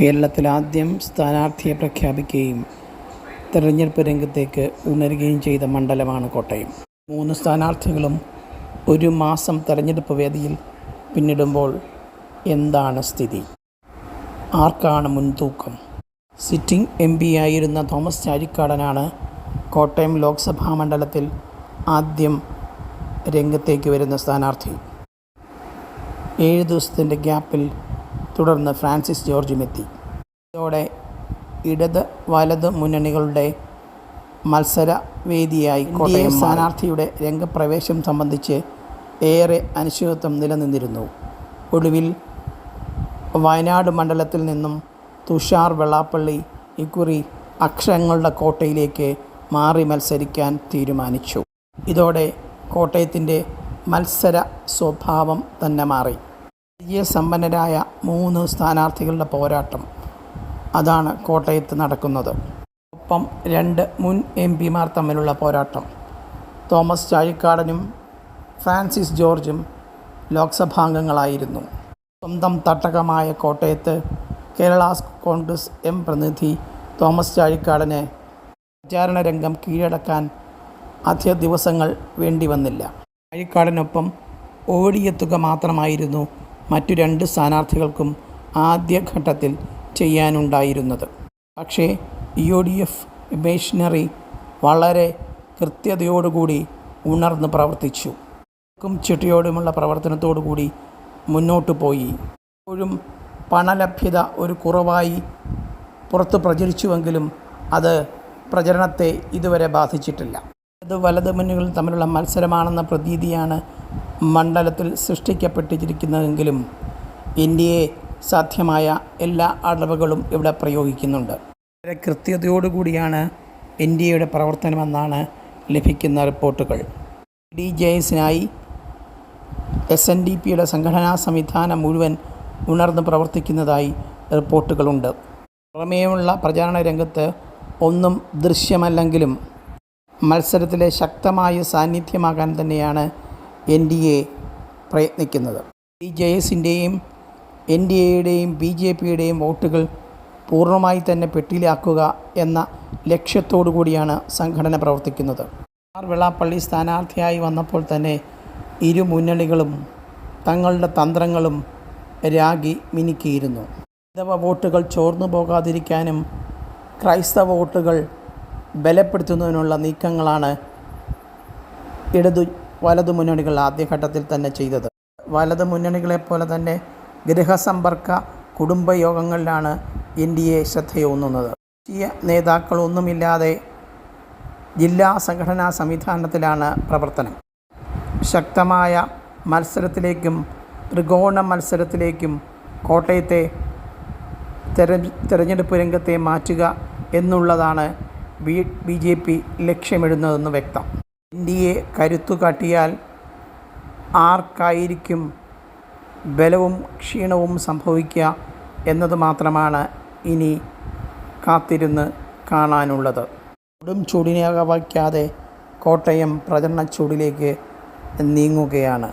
കേരളത്തിൽ ആദ്യം സ്ഥാനാർത്ഥിയെ പ്രഖ്യാപിക്കുകയും തെരഞ്ഞെടുപ്പ് രംഗത്തേക്ക് ഉണരുകയും ചെയ്ത മണ്ഡലമാണ് കോട്ടയം. മൂന്ന് സ്ഥാനാർത്ഥികളും ഒരു മാസം തെരഞ്ഞെടുപ്പ് വേദിയിൽ പിന്നിടുമ്പോൾ എന്താണ് സ്ഥിതി? ആർക്കാണ് മുൻതൂക്കം? സിറ്റിംഗ് എം പി ആയിരുന്ന തോമസ് ചാഴിക്കാടനാണ് കോട്ടയം ലോക്സഭാ മണ്ഡലത്തിൽ ആദ്യം രംഗത്തേക്ക് വരുന്ന സ്ഥാനാർത്ഥി. ഏഴ് ദിവസത്തിന്റെ ഗ്യാപ്പിൽ തുടർന്ന് ഫ്രാൻസിസ് ജോർജും എത്തി. ഇതോടെ ഇടത് വലത് മുന്നണികളുടെ മത്സര വേദിയായി കോട്ടയം സ്ഥാനാർത്ഥിയുടെ രംഗപ്രവേശം സംബന്ധിച്ച് ഏറെ അനിശ്ചിതത്വം നിലനിന്നിരുന്നു. ഒടുവിൽ വയനാട് മണ്ഡലത്തിൽ നിന്നും തുഷാർ വെള്ളാപ്പള്ളി ഇക്കുറി അക്ഷരങ്ങളുടെ കോട്ടയിലേക്ക് മാറി മത്സരിക്കാൻ തീരുമാനിച്ചു. ഇതോടെ കോട്ടയത്തിന്റെ മത്സര സ്വഭാവം തന്നെ മാറി. സമ്പന്നരായ മൂന്ന് സ്ഥാനാർത്ഥികളുടെ പോരാട്ടം. അതാണ് കോട്ടയത്ത് നടക്കുന്നത്. ഒപ്പം രണ്ട് മുൻ എം പിമാർ തമ്മിലുള്ള പോരാട്ടം. തോമസ് ചാഴിക്കാടനും ഫ്രാൻസിസ് ജോർജും ലോക്സഭാംഗങ്ങളായിരുന്നു സ്വന്തം തട്ടകമായ കോട്ടയത്ത് കേരള കോൺഗ്രസ് എം പ്രതിനിധി തോമസ് ചാഴിക്കാടനെ പ്രചാരണ രംഗം കീഴടക്കാൻ അധിക ദിവസങ്ങൾ വേണ്ടി വന്നില്ല. ചാഴിക്കാടനൊപ്പം ഓടിയെത്തുക മാത്രമായിരുന്നു മറ്റു രണ്ട് സ്ഥാനാർത്ഥികൾക്കും ആദ്യഘട്ടത്തിൽ ചെയ്യാനുണ്ടായിരുന്നത്. പക്ഷേ യു ഡി എഫ് മെഷീനറി വളരെ കൃത്യതയോടുകൂടി ഉണർന്ന് പ്രവർത്തിച്ചു. ചിട്ടയോടുമുള്ള പ്രവർത്തനത്തോടുകൂടി മുന്നോട്ടു പോയി. ഇപ്പോഴും പണലഭ്യത ഒരു കുറവായി പുറത്ത് പ്രചരിച്ചുവെങ്കിലും അത് പ്രചരണത്തെ ഇതുവരെ ബാധിച്ചിട്ടില്ല. ഇത് വലത് മുന്നുകൾ തമ്മിലുള്ള മത്സരമാണെന്ന പ്രതീതിയാണ് മണ്ഡലത്തിൽ സൃഷ്ടിക്കപ്പെട്ടിരിക്കുന്നതെങ്കിലും ഇന്ത്യയെ സാധ്യമായ എല്ലാ അളവുകളും ഇവിടെ പ്രയോഗിക്കുന്നുണ്ട്. വളരെ കൃത്യതയോടുകൂടിയാണ് ഇന്ത്യയുടെ പ്രവർത്തനമെന്നാണ് ലഭിക്കുന്ന റിപ്പോർട്ടുകൾ. ഡി ജെ എസിനായി എസ് എൻ ഡി പിയുടെ സംഘടനാ സംവിധാനം മുഴുവൻ ഉണർന്ന് പ്രവർത്തിക്കുന്നതായി റിപ്പോർട്ടുകളുണ്ട്. പുറമേയുള്ള പ്രചാരണ രംഗത്ത് ഒന്നും ദൃശ്യമല്ലെങ്കിലും മത്സരത്തിലെ ശക്തമായ സാന്നിധ്യമാകാൻ തന്നെയാണ് എൻ ഡി എ പ്രയത്നിക്കുന്നത്. ബി ജെ എസിന്റെയും എൻ ഡി എയുടെയും ബി ജെ പിയുടെയും വോട്ടുകൾ പൂർണമായി തന്നെ പെട്ടിയിലാക്കുക എന്ന ലക്ഷ്യത്തോടു കൂടിയാണ് സംഘടന പ്രവർത്തിക്കുന്നത്. ആർ വെള്ളാപ്പള്ളി സ്ഥാനാർത്ഥിയായി വന്നപ്പോൾ തന്നെ ഇരു മുന്നണികളും തങ്ങളുടെ തന്ത്രങ്ങളും രാഗി മിനുക്കിയിരുന്നു. ഹൈന്ദവ വോട്ടുകൾ ചോർന്നു പോകാതിരിക്കാനും ക്രൈസ്തവ വോട്ടുകൾ ബലപ്പെടുത്തുന്നതിനുള്ള നീക്കങ്ങളാണ് ഇടതു വലതു മുന്നണികൾ ആദ്യഘട്ടത്തിൽ തന്നെ ചെയ്തത്. വലതു മുന്നണികളെപ്പോലെ തന്നെ ഗൃഹസമ്പർക്ക കുടുംബയോഗങ്ങളിലാണ് എൻ ഡി എ ശ്രദ്ധയൂന്നുന്നത്. ദേശീയ നേതാക്കളൊന്നുമില്ലാതെ ജില്ലാ സംഘടനാ സംവിധാനത്തിലാണ് പ്രവർത്തനം. ശക്തമായ മത്സരത്തിലേക്കും ത്രികോണ മത്സരത്തിലേക്കും കോട്ടയത്തെ തെര തെരഞ്ഞെടുപ്പ് രംഗത്തെ മാറ്റുക എന്നുള്ളതാണ് ബി ബി ജെ പി ലക്ഷ്യമിടുന്നതെന്ന് വ്യക്തം. എ കരുത്തു കാട്ടിയാൽ ആർക്കായിരിക്കും ബലവും ക്ഷീണവും സംഭവിക്കുക എന്നത് മാത്രമാണ് ഇനി കാത്തിരുന്ന് കാണാനുള്ളത്. കൊടും ചൂടിനെ വയ്ക്കാതെ കോട്ടയം പ്രചരണ ചൂടിലേക്ക് നീങ്ങുകയാണ്.